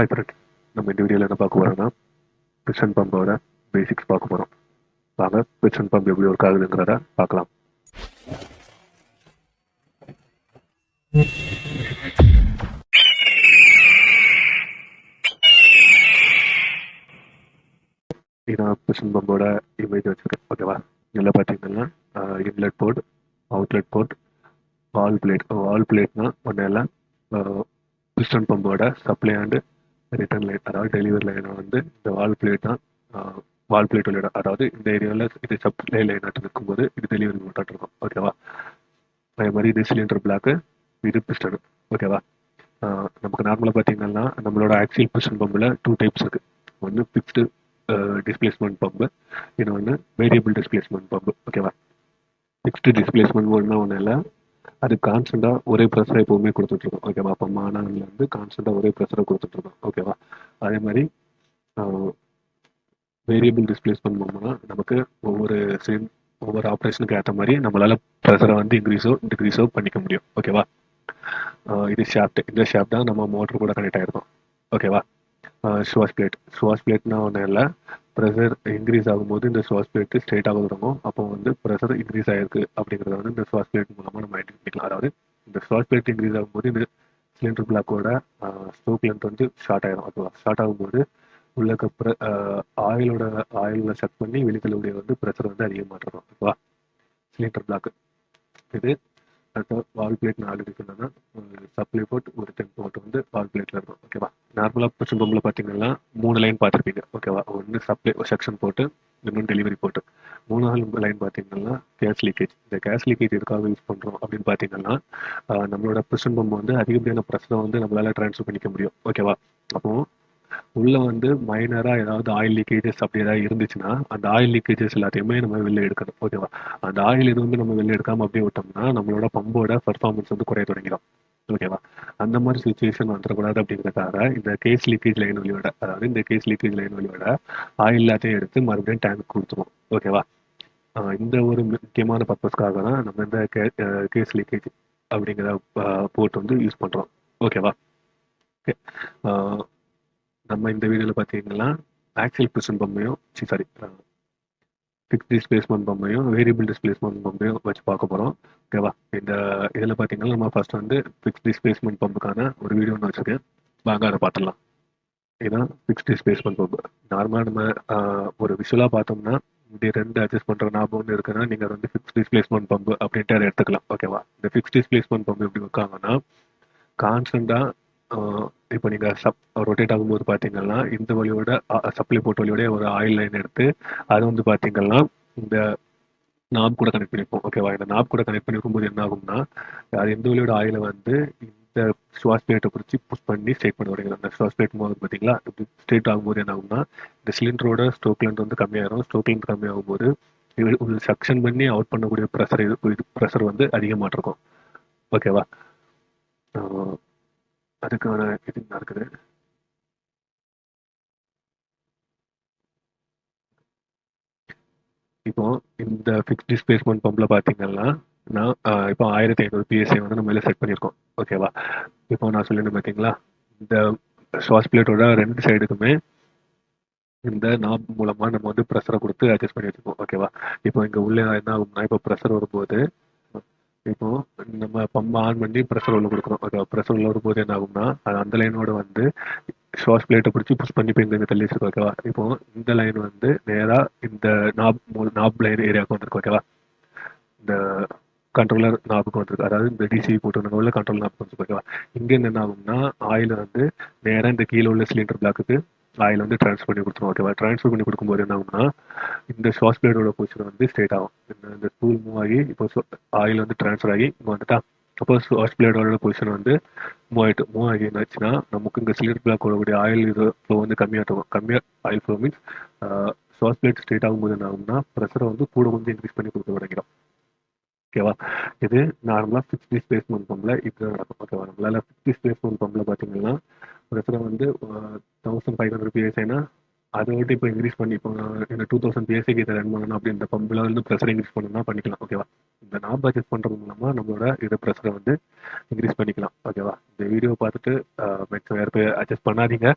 Hi friend நம்ம இந்த வீடியோவில் என்ன பார்க்க போகிறோம்னா பிஸ்டன் பம்போட பேசிக்ஸ் பார்க்க போகிறோம் வாங்க பிஸ்டன் பம்ப் எப்படி ஒர்க் ஆகுதுங்கிறத பார்க்கலாம். நான் பிச்சன் பம்போட இமேஜ் வச்சுருக்கேன். ஓகேவா இதில் பார்த்தீங்கன்னா inlet port outlet port valve plate valve பிளேட்னா ஒன்றும் இல்லை பிஸ்டன் பம்போட சப்ளை அண்டு ரிட்டர்ன் லைன் அதாவது டெலிவரி லைனை வந்து இந்த வால் பிளேட் தான் வால் பிளேட் விளையாட அதாவது இந்த ஏரியாவில் இது சப்ளை லைன் ஆட்டு இருக்கும்போது இது டெலிவரி மட்டும் இருக்கும். ஓகேவா அதே மாதிரி இது சிலிண்டர் பிளாக்கு இது பிஸ்டனு ஓகேவா நமக்கு நார்மலாக பார்த்தீங்கன்னா நம்மளோட ஆக்சியல் பிஸ்டன் பம்பில் டூ டைப்ஸ் இருக்குது ஒன்று ஃபிக்ஸ்டு டிஸ்பிளேஸ்மெண்ட் பம்பு இன்னொன்று வேரியபிள் டிஸ்பிளேஸ்மெண்ட் பம்பு ஓகேவா ஃபிக்ஸ்டு டிஸ்பிளேஸ்மெண்ட் ஒன்றுனா ஒன்றும் இல்லை. அது கான்ஸ்டண்ட்டாக ஒரே ப்ரெஷரை எப்போவுமே கொடுத்துட்ருக்கோம் ஓகேவா அப்போ மாணவன்லேருந்து கான்ஸ்டண்ட்டாக ஒரே ப்ரெஷரை கொடுத்துட்ருக்கோம் ஓகேவா அதே மாதிரி வேரியபிள் டிஸ்பிளேஸ் பண்ணோம்னா நமக்கு ஒவ்வொரு சேம் ஒவ்வொரு ஆப்ரேஷனுக்கு ஏற்ற மாதிரி நம்மளால் ப்ரெஷரை வந்து இன்க்ரீஸோ டிக்ரீஸோ பண்ணிக்க முடியும். ஓகேவா இது ஷாஃப்ட் இந்த ஷாப் தான் நம்ம மோட்டர் கூட கனெக்ட் ஆகிருக்கோம் ஓகேவா சுவாஸ் பிளேட் சுவாஸ் பிளேட்னா ஒன்றும் இல்லை. ப்ரெஷர் இன்க்ரீஸ் ஆகும்போது இந்த சுவாஸ் பிளேட் ஸ்ட்ரெயிட்டாக தொடங்கும். அப்போ வந்து ப்ரெஷர் இன்க்ரீஸ் ஆகிருக்கு அப்படிங்கிறத வந்து இந்த சுவாஸ் பிளேட் மூலமாக நம்ம ஐடென்டி பண்ணிக்கலாம் அதாவது இந்த சுவாஸ் பிளேட் இன்க்ரீஸ் ஆகும்போது இந்த சிலிண்டர் பிளாக்கோட ஸ்டோக் லென்த் வந்து ஷார்ட் ஆகிடும் அப்போ ஷார்ட் ஆகும்போது உள்ள ப்ர ஆயிலோட ஆயிலில் செக் பண்ணி வெளித்தள்ளக்கூடிய வந்து ப்ரெஷர் வந்து அதிகமாட்டுறோம் ஓகேவா சிலிண்டர் பிளாக் இது கரெக்டாக வால் பிளேட் நாலு இருக்குன்னா சப்ளை போட் ஒரு டென் போட் வந்து வால் பிளேட்டில் இருக்கும் ஓகேவா நார்மலாக பிடிச்சும் பம்பில் பார்த்தீங்கன்னா மூணு லைன் பார்த்துருப்பீங்க ஓகேவா ஒன்று சப்ளை செக்ஷன் போட்டு இன்னொன்று டெலிவரி போட்டு. மூணாவது லைன் பார்த்தீங்கன்னா கேஸ் லீக்கேஜ் இந்த கேஸ் லீக்கேஜ் எதுக்காக யூஸ் பண்ணுறோம் அப்படின்னு பார்த்தீங்கன்னா நம்மளோட பிரிஷன் பம்பு வந்து அதிகப்படியான பிரச்சனை வந்து நம்மளால் ட்ரான்ஸ்ஃபர் பண்ணிக்க முடியும் ஓகேவா அப்போது உள்ள வந்து மைனராக ஏதாவது ஆயில் லீக்கேஜஸ் அப்படி ஏதாவது இருந்துச்சுன்னா அந்த ஆயில் லீக்கேஜஸ் எல்லாத்தையுமே நம்ம வெளில எடுக்கணும். ஓகேவா அந்த ஆயில் எதுவுமே நம்ம வெளில எடுக்காமல் அப்படியே விட்டோம்னா நம்மளோட பம்போட பர்ஃபார்மன்ஸ் வந்து குறைய தொடங்கிடும். ஓகேவா அந்த மாதிரி சுச்சுவேஷன் வந்துடக்கூடாது அப்படிங்கிறதுக்காக இந்த கேஸ் லீக்கேஜ் லைன் வழியோட அதாவது இந்த கேஸ் லீக்கேஜ் லைன் வழியோட ஆயில் எல்லாத்தையும் எடுத்து மறுபடியும் டேங்க் கொடுத்துருவோம். ஓகேவா இந்த ஒரு முக்கியமான பர்பஸ்க்காக தான் நம்ம இந்த கேஸ் லீக்கேஜ் அப்படிங்கிற போர்ட் வந்து யூஸ் பண்ணுறோம் ஓகேவா ஓகே நம்ம இந்த வீடியோவில் பார்த்தீங்கன்னா ஆக்சியல் பிரிசன் பம்பையும் சாரி ஃபிக்ஸ் டிஸ்பிளேஸ்மெண்ட் பம்பையும் வேரியபிள் டிஸ்பிளேஸ்மெண்ட் பம்பையும் வச்சு பார்க்க போகிறோம் ஓகேவா இந்த இதில் பார்த்தீங்கன்னா நம்ம ஃபர்ஸ்ட் வந்து ஃபிக்ஸ் டிஸ்பிளேஸ்மெண்ட் பம்புக்கான ஒரு வீடியோ ஒன்று வச்சுருக்கேன். வாங்க அதை பார்த்துடலாம் இதுதான் ஃபிக்ஸ் டிஸ்பிளேஸ்மெண்ட் பம்பு. நார்மலாக நம்ம ஒரு விஷுவலாக பார்த்தோம்னா இப்படி ரெண்டு அட்ஜஸ்ட் பண்ணுற ஞாபகம் ஒன்று இருக்குன்னா நீங்கள் வந்து ஃபிக்ஸ் டிஸ்பிளேஸ்மெண்ட் பம்பு அப்படின்ட்டு அதை எடுத்துக்கலாம். ஓகேவா இந்த ஃபிக்ஸ் டிஸ்பிளேஸ்மெண்ட் பம்பு எப்படி வைக்காங்கன்னா கான்ஸ்டண்ட்டாக இப்போ நீங்கள் சப் ரொட்டேட் ஆகும்போது பார்த்தீங்கன்னா இந்த வழியோட சப்ளை போட்ட வழியோட ஒரு ஆயில் லைன் எடுத்து அது வந்து பார்த்தீங்கன்னா இந்த நாப் கூட கனெக்ட் பண்ணியிருப்போம் ஓகேவா இந்த நாப் கூட கனெக்ட் பண்ணிருக்கும் போது என்ன ஆகும்னா அது எந்த வழியோட ஆயிலை வந்து இந்த சுவாஸ் பிளேட்டை பிடிச்சி புஷ் பண்ணி ஸ்ட்ரைட் பண்ண தொடங்கிடும். அந்த சுவாஸ் பிளேட் போது பார்த்தீங்களா இப்படி ஸ்ட்ரெயிட் ஆகும்போது என்ன ஆகும்னா இந்த சிலிண்டரோட ஸ்டோக் லென்த் வந்து கம்மியாயிரும். ஸ்டோக் லென்த் கம்மியாகும் போது சக்ஷன் பண்ணி அவுட் பண்ணக்கூடிய ப்ரெஷர் இது ப்ரெஷர் வந்து அதிகமாக இருக்கும் ஓகேவா அதுக்கான இது நடக்குது. இப்போ இந்த ஃபிக்ஸ் டிஸ்பிளேஸ்மெண்ட் பம்ப்ல பார்த்தீங்கன்னா நான் இப்போ ஆயிரத்தி ஐநூறு பிஎஸ்ஐ வந்து நம்ம மேலே செட் பண்ணியிருக்கோம். ஓகேவா இப்போ நான் சொல்லியிருந்தேன் பார்த்தீங்களா இந்த சுவாஸ் பிளேட்டோட ரெண்டு சைடுக்குமே இந்த நாப் மூலமா நம்ம வந்து ப்ரெஷரை கொடுத்து அட்ஜஸ்ட் பண்ணி வச்சுப்போம் ஓகேவா இப்போ இங்கே உள்ள என்ன ஆகும்னா இப்போ ப்ரெஷர் வரும்போது இப்போ நம்ம பம்ப் ஆன் பண்ணி ப்ரெஷர் உள்ள கொடுக்குறோம் அது ப்ரெஷர் உள்ள வரும்போது என்ன ஆகும்னா அது அந்த லைனோட வந்து ஷார்ஸ் பிளேட்டை பிடிச்சி புஷ் பண்ணி போய் இங்கே தள்ளி வச்சிருக்கோம் ஓகேவா இப்போ இந்த லைன் வந்து நேராக இந்த நாப் நாப் லைன் ஏரியாவுக்கு வந்திருக்கு ஓகேவா இந்த கண்ட்ரோலர் நாப்புக்கு வந்திருக்கு. அதாவது இந்த டிசி போட்டு உள்ள கண்ட்ரோல் நாப்புக்கு வந்துருக்கு ஓகேவா இங்கே என்ன ஆகும்னா ஆயில் வந்து நேராக இந்த கீழே உள்ள சிலிண்டர் பிளாக்குக்கு ஆயில் வந்து ட்ரான்ஸ்ஃபர் பண்ணி கொடுத்துருவோம் ஓகேவா ட்ரான்ஸ்ஃபர் பண்ணி கொடுக்கும்போது என்ன ஆகும்னா இந்த ஷார்ஸ் பிளேடோட பொசிஷன் வந்து ஸ்ட்ரெயிட் ஆகும். இந்த டூல் மூவ் ஆகி இப்போ ஆயில் வந்து ட்ரான்ஸ்ஃபர் ஆகி இங்கே வந்துட்டா. அப்போ ஷார்ஸ் பிளேடோட பொசிஷன் வந்து மூவ் ஆகிட்டு மூவ் ஆகி என்னாச்சுன்னா நமக்கு இங்கே சிலிண்டர் பிளாக்கோட கூடிய ஆயில் இது ஃப்ளோ வந்து கம்மியாகும் கம்மியாக ஆயில் ஃப்ளோ மீன்ஸ் ஷார்ஸ் பிளேட் ஸ்ட்ரெயிட் ஆகும்போது என்ன ஆகும்னா ப்ரெஷரை வந்து கூட வந்து இன்க்ரீஸ் பண்ணி கொடுக்க தொடங்கிடும். ஓகேவா? இது நார்மலாக ஃபிக்ஸ் ஸ்பேஸ் பம்பில் இப்படி நடக்கும் ஓகேவா நம்மளால ஸ்பேஸ் டிஸ்பிளேஸ்மெண்ட் பம்பில் பார்த்தீங்கன்னா ப்ரெஷரை வந்து தௌசண்ட் ஃபைவ் ஹண்ட்ரட் பிஎஸ்ஐனா அதை விட்டு இப்போ இன்க்ரீஸ் பண்ணி இப்போ இந்த டூ தௌசண்ட் பிஎஸ்சிக்கு இதை ரன் பண்ணணும் அப்படி இந்த பம்பில் வந்து ப்ரெஷர் இன்க்ரீஸ் பண்ணணும்னா பண்ணிக்கலாம் ஓகேவா? இந்த நாப் அட்ஜஸ்ட் பண்ணுறது மூலமாக நம்மளோட இது ப்ரெஷரை வந்து இன்க்ரீஸ் பண்ணிக்கலாம் ஓகேவா? இந்த வீடியோ பார்த்துட்டு மேக்ஸிமம் யார் போய் அட்ஜஸ்ட் பண்ணாதீங்க.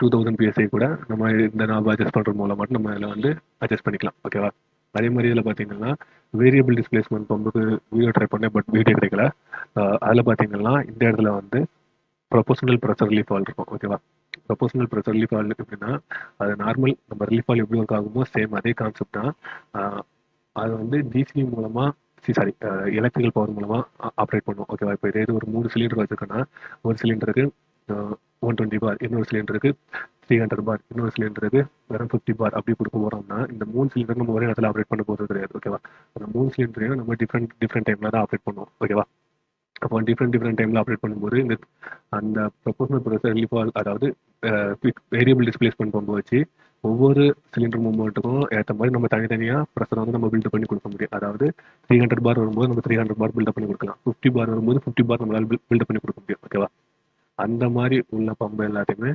டூ தௌசண்ட் பிஎஸ்ஐ கூட நம்ம இந்த நாப் அட்ஜஸ்ட் பண்ணுறது மூலமாக நம்ம இதில் வந்து அட்ஜஸ்ட் பண்ணிக்கலாம் ஓகேவா? அதே மாதிரி இதில் பார்த்தீங்கன்னா வேரியபிள் டிஸ்பிளேஸ்மெண்ட் பம்புக்கு வீடியோ ட்ரை பண்ணேன் பட் வீடியோ கிடைக்கல அதில் பார்த்தீங்கன்னா இந்த இடத்துல வந்து ப்ரொபோஷனல் ப்ரெஷர் ரிலீஃப் ஆல் இருக்கும் ஓகேவா ப்ரொபோஷனல் ப்ரெஷர் ரிலீஃப் ஆல் எப்படின்னா அது நார்மல் நம்ம ரிலீஃப் ஆல் எப்படி ஒர்க் ஆகுமோ சேம் அதே கான்செப்ட் தான். அது வந்து ஜிசி மூலமாக சாரி எலக்ட்ரிக்கல் பவர் மூலமாக ஆப்ரேட் பண்ணுவோம் ஓகேவா இப்போ இதே இது ஒரு மூணு சிலிண்டர் வச்சுருக்கோன்னா ஒரு சிலிண்டருக்கு ஒன் டுவெண்ட்டி பார் இன்னொரு சிலிண்டருக்கு த்ரீ ஹண்ட்ரட் பார் இன்னொரு சிலிண்டருக்கு வெறும் ஃபிஃப்டி பார் அப்படி கொடுக்க போகிறோம்னா இந்த மூணு சிலிண்டர் நம்ம ஒரே இடத்துல ஆப்ரேட் பண்ண போகிறது கிடையாது. ஓகேவா அந்த மூணு சிலிண்டரையும் நம்ம டிஃப்ரெண்ட் டிஃப்ரெண்ட் டைமில் தான் ஆப்ரேட் பண்ணுவோம். ஓகேவா அப்போ டிஃப்ரெண்ட் டிஃப்ரெண்ட் டைமில் ஆப்ரேட் பண்ணும்போது இந்த அந்த ப்ரொபோஷனல் ப்ரொசர் ரிலீஃபால் அதாவது வேரியபிள் டிஸ்பிளேஸ்மெண்ட் பம்பு வச்சு ஒவ்வொரு சிலிண்டர் மூமெண்ட்டுக்கும் ஏற்ற மாதிரி நம்ம தனித்தனியாக ப்ரெஷர் வந்து நம்ம பில்ட் பண்ணி கொடுக்க முடியும். அதாவது த்ரீ ஹண்ட்ரட் பார் வரும்போது நம்ம த்ரீ ஹண்ட்ரட் பார் பில்டப் பண்ணி கொடுக்கலாம். ஃபிஃப்டி பார் வரும்போது ஃபிஃப்டி பார் நம்மளால் பில்டப் பண்ணி கொடுக்க முடியும். ஓகேவா அந்த மாதிரி உள்ள பம்பு எல்லாத்தையுமே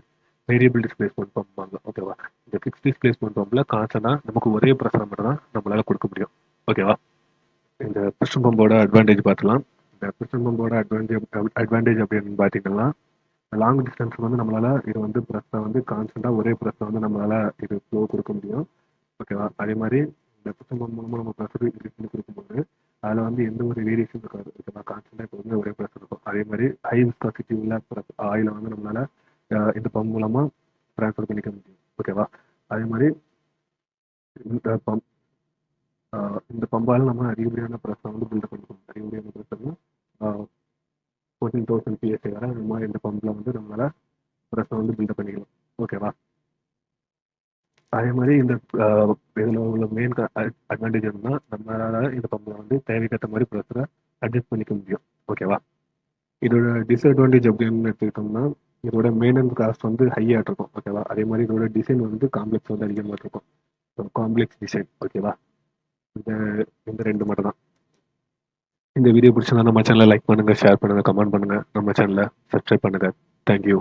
வேரியபிள் டிஸ்பிளேஸ்மெண்ட் பம்பாங்க ஓகேவா இந்த ஃபிக்ஸ் டிஸ்பிளேஸ்மெண்ட் பம்பில் கான்ஸ்டன்டாக நமக்கு ஒரே பிரசனம் மட்டும் தான் நம்மளால் கொடுக்க முடியும். ஓகேவா இந்த பிஸ்டன் பம்போட அட்வான்டேஜ் பார்த்துலாம் இந்த பிஸ்டன் பம்போட அட்வான்டேஜ் அட்வான்டேஜ் அப்படின்னு பார்த்தீங்கன்னா லாங் டிஸ்டன்ஸ் வந்து நம்மளால் இது வந்து ப்ரெஸ்ஸை வந்து கான்ஸ்டண்ட்டாக ஒரே ப்ரெஸ்ஸை வந்து நம்மளால் இது ஃப்ளோ கொடுக்க முடியும். ஓகேவா அதே மாதிரி இந்த பிஸ்டன் பம்ப் மூலமாக நம்ம ப்ரெஷர் இது பண்ணி கொடுக்கும்போது அதில் வந்து எந்த ஒரு வேரியேஷன் இருக்காது. ஓகேவா கான்ஸ்டண்ட்டாக இப்போ வந்து ஒரே ப்ரெஷர் இருக்கும். அதே மாதிரி ஹை விஸ்காசிட்டி உள்ள ஆயிலை வந்து நம்மளால் இந்த பம்ப் மூலமாக ட்ரான்ஸ்ஃபர் பண்ணிக்க முடியும். ஓகேவா அதே மாதிரி இந்த பம்ப் இந்த பம்பால் நம்ம அதிகப்படியான ப்ரெஷரை வந்து பில்டப் பண்ணிக்கணும். அதிகப்படியான ப்ரெஷர்னா ஃபோர்டீன் தௌசண்ட் பிஎஸ்ஐ வர அந்த மாதிரி இந்த பம்பில் வந்து நம்மளால் ப்ரெஷரை வந்து பில்டப் பண்ணிக்கலாம். ஓகேவா அதே மாதிரி இந்த இதில் உள்ள மெயின் அட்வான்டேஜ் என்னன்னா நம்மளால இந்த பம்பில் வந்து தேவைக்கேற்ற மாதிரி ப்ரெஷரை அட்ஜஸ்ட் பண்ணிக்க முடியும். ஓகேவா இதோட டிஸ்அட்வான்டேஜ் அப்படின்னு எடுத்துக்கிட்டோம்னா இதோட மெயின்டெனன்ஸ் காஸ்ட் வந்து ஹையாக இருக்கும். ஓகேவா அதே மாதிரி இதோட டிசைன் வந்து காம்ப்ளெக்ஸ் வந்து அதிகமாக இருக்கும். ஸோ காம்ப்ளெக்ஸ் டிசைன் ஓகேவா இந்த இந்த ரெண்டு மட்டும் தான். இந்த வீடியோ பிடிச்சிருந்தா நம்ம சேனலை லைக் பண்ணுங்கள் ஷேர் பண்ணுங்கள் கமெண்ட் பண்ணுங்கள் நம்ம சேனலை சப்ஸ்கிரைப் பண்ணுங்கள் தேங்க்யூ